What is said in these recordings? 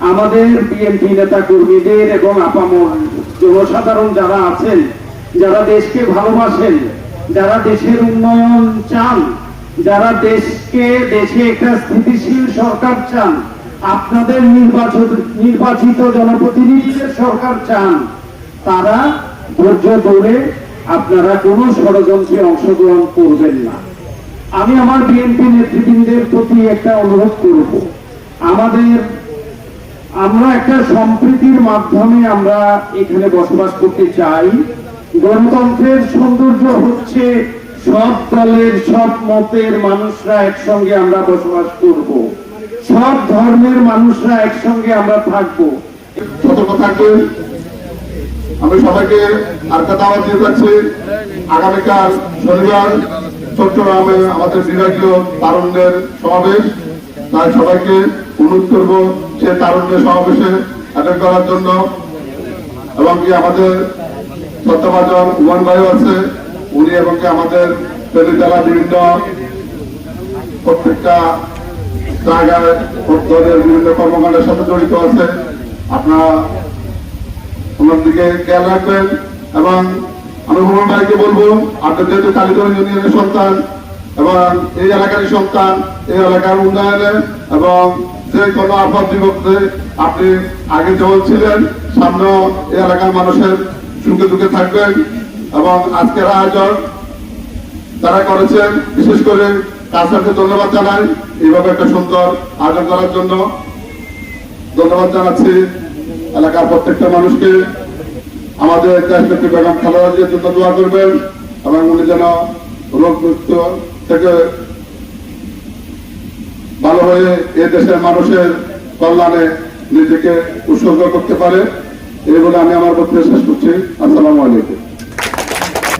আমাদের বিএনপি নেতা কর্মীদের এবং আপামর জনসাধারণ যারা আছেন, যারা দেশকে ভালোবাসেন, যারা দেশের উন্নয়ন চান, যারা দেশকে, দেশে একটা স্থিতিশীল সরকার চান, আপনাদের নির্বাচিত নির্বাচিত জনপ্রতিনিধিদের সরকার চান, তারা ধৈর্য ধরে আপনারা কোনো ষড়যন্ত্রে অংশগ্রহণ করবেন না। আমি আমার বিএনপি নেতৃবৃন্দের প্রতি একটা অনুরোধ করব। আমাদের আমরা একটা সম্প্রীতির মাধ্যমে আমরা এখানে বসবাস করতে চাই। গণতন্ত্রের সৌন্দর্য হচ্ছে সব দলের, সব মতের মানুষরা একসঙ্গে আমরা বসবাস করব। সব ধর্মের মানুষরা একসঙ্গে আমরা থাকব। আমি সবাইকে আরেকটা দাওয়াত দিয়ে যাচ্ছি। আগামীকাল শনিবার চট্টগ্রামে আমাদের বিভাগীয় তারুণ্যের সমাবেশ। তাই সবাইকে অনুরোধ করব সে তারুণ্যের সমাবেশে অ্যাটেন্ড করার জন্য এবং কি আমাদের সত্যবাজন উমান ভাইও আছে উনি এবং কি আমাদের জেলা বিভিন্ন প্রত্যেকটা জায়গায় দলের বিভিন্ন কর্মকাণ্ডের সাথে জড়িত আছে। আপনারা ওনার দিকে খেয়াল রাখবেন এবং আমি হুমন ভাইকে বলব, আপনি যেহেতু কালীগঞ্জ ইউনিয়নের সন্তান এবং এই এলাকারই সন্তান, এই এলাকার উন্নয়নে এবং যে কোনো আপদ বিপদে আপনি আগে যেমন ছিলেন, সামনেও এলাকার মানুষের সুখে দুঃখে থাকবেন এবং আজকের আয়োজন যারা করেছেন, বিশেষ করে কাছাকে ধন্যবাদ জানাই। এইভাবে একটা সুন্দর আয়োজন করার জন্য ধন্যবাদ জানাচ্ছি এলাকার প্রত্যেকটা মানুষকে। আমাদের দেশনেত্রী বেগম খালেদা জিয়ার জন্য দোয়া করবেন এবং উনি যেন রোগ মুক্ত থেকে ভালো হয়ে এ দেশের মানুষের কল্যাণে নিজেকে উৎসর্গ করতে পারে এই বলে আমি আমার বক্তব্য শেষ করছি আসসালামু আলাইকুম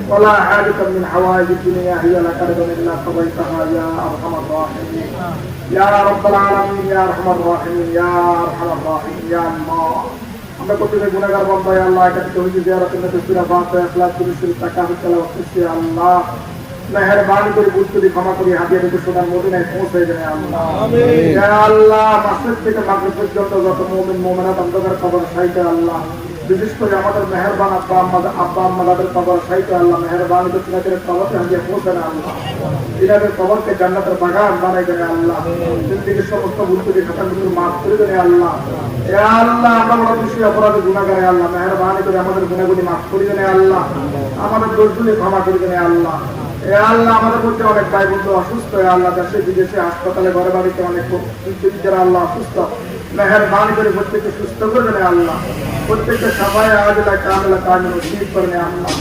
ولا حاجة من حوائج الدنيا هي لك رضا إلا قضيتها يا أرحم الراحمين يا رب العالمين يا أرحم الراحمين يا أرحم الراحمين يا الله আমরা প্রত্যেকে গুণাগার বন্ধ আল্লাহ একাধিক হয়েছে জিয়ারত নবী সুরা বাঁচা ইখলাস করে শুরু টাকা হচ্ছে করছে আল্লাহ মেহরবানি করে বুঝ করে ক্ষমা করে সোনার মদিনায় পৌঁছে দেয় আল্লাহ। আল্লাহ মাসের থেকে মাগরিব পর্যন্ত যত মুমিন মুমিনাত অন্ধকার কবর সাইতে আল্লাহ। বিশেষ করে আমাদের মেহরবান আব্বা আম্মা আব্বা আম্মাদের কবর সাইতে আল্লাহ মেহরবান করে তিনাদের হাজিয়ে পৌঁছে না আল্লাহ। তিনাদের কবরকে জান্নাতের বাগান বানাই দেয় আল্লাহ। জিন্দিগির সমস্ত খাতাগুলো মাফ করে দেয় আল্লাহ। আল্লাহ আমরা বড় বেশি অপরাধে গুণাগারে আল্লাহ মেহরবানি করে আমাদের গুণাগুলি মাফ করে দেয় আল্লাহ। আমাদের দোষগুলি ক্ষমা করে দেয় আল্লাহ। এ আল্লাহ আমাদের মধ্যে অনেক ভাই বন্ধু অসুস্থ, এ আল্লাহ দেশে, বিদেশে, হাসপাতালে, ঘরে বাড়িতে অনেক যারা আল্লাহ অসুস্থ, মেহরবানি করে প্রত্যেককে সুস্থ করে দেয় আল্লাহ। প্রত্যেককে সবাই আজ কামলা কাজ নসিব করে নেয় আল্লাহ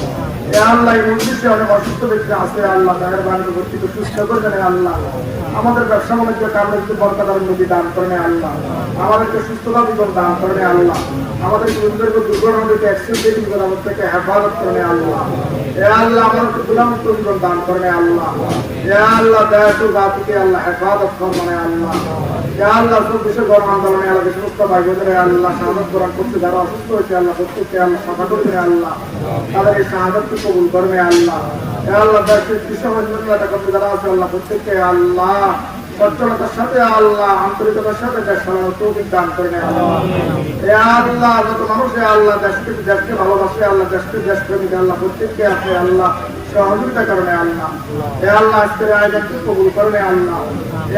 আল্লাহ মজলিসে অনেক অসুস্থ ব্যক্তি আছে, আল্লাহ মেহরবানি করে প্রত্যেককে সুস্থ করে দেয় আল্লাহ। আমাদের ব্যবসা বাণিজ্য কামলে একটু বরকাদার নদী দান করে নেয় আল্লাহ। আমাদেরকে সুস্থতা জীবন তাদের কবুল করবে আল্লাহ। আল্লাহ যারা আছে আল্লাহ, প্রত্যেককে আল্লাহ, সচ্ছলতার সাথে আল্লাহ, আন্তরিকতার সাথে দেশ চালানোর তৌফিক দান করে আল্লাহ। আল্লাহ, যত মানুষ আল্লাহ দেশকে দেশকে ভালোবাসে, আল্লাহ দেশকে দেশ প্রেমিক আল্লাহ প্রত্যেককে আছে আল্লাহ। সহযোগিতা করণে আল্লাহ। এ আল্লাহ আজকের আয়োজনকে কবুল করণে আল্লাহ।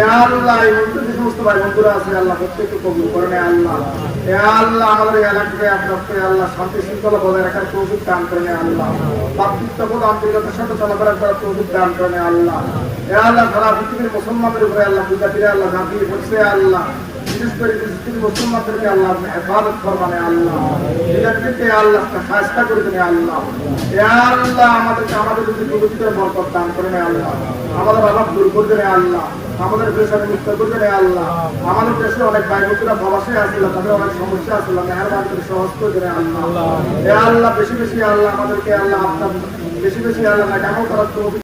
এ আল্লাহ, এই মুহূর্তে যে সমস্ত ভাই বন্ধুরা আছে, আল্লাহ প্রত্যেককে কবুল করণে আল্লাহ। এ আল্লাহ আমাদের এলাকাকে আপনার আল্লাহ শান্তি শৃঙ্খলা বজায় রাখার দান আল্লাহ। ভাতৃত্ববোধ আন্তরিকতার সাথে চলাফেরা করার দান আল্লাহ। এ আল্লাহ সারা পৃথিবীর মুসলমানদের উপরে আল্লাহ পূজা ফিরে আল্লাহ আল্লাহ। বিশেষ করে পৃথিবীর মুসলমানদেরকে আল্লাহ আপনি হেফাজত ফরমানে আল্লাহ। এদেরকে আল্লাহ? সাহায্য করে দেনে আল্লাহ। আল্লাহ আমাদেরকে আমাদের যদি পবিত্র বরকত দান করে নেয় আল্লাহ। আমাদের অভাব দূর করে দেনে আল্লাহ। আমাদের পেশাকে মুক্ত করে দেনে আল্লাহ। আমাদের দেশে অনেক ভাই বোনেরা প্রবাসে আসছিল তাদের অনেক সমস্যা আসছিল মেহরবান করে সহজ করে আল্লাহ। আল্লাহ, বেশি বেশি আল্লাহ আমাদেরকে আল্লাহ আপনার বেশি বেশি আল্লাহ না কেমন করার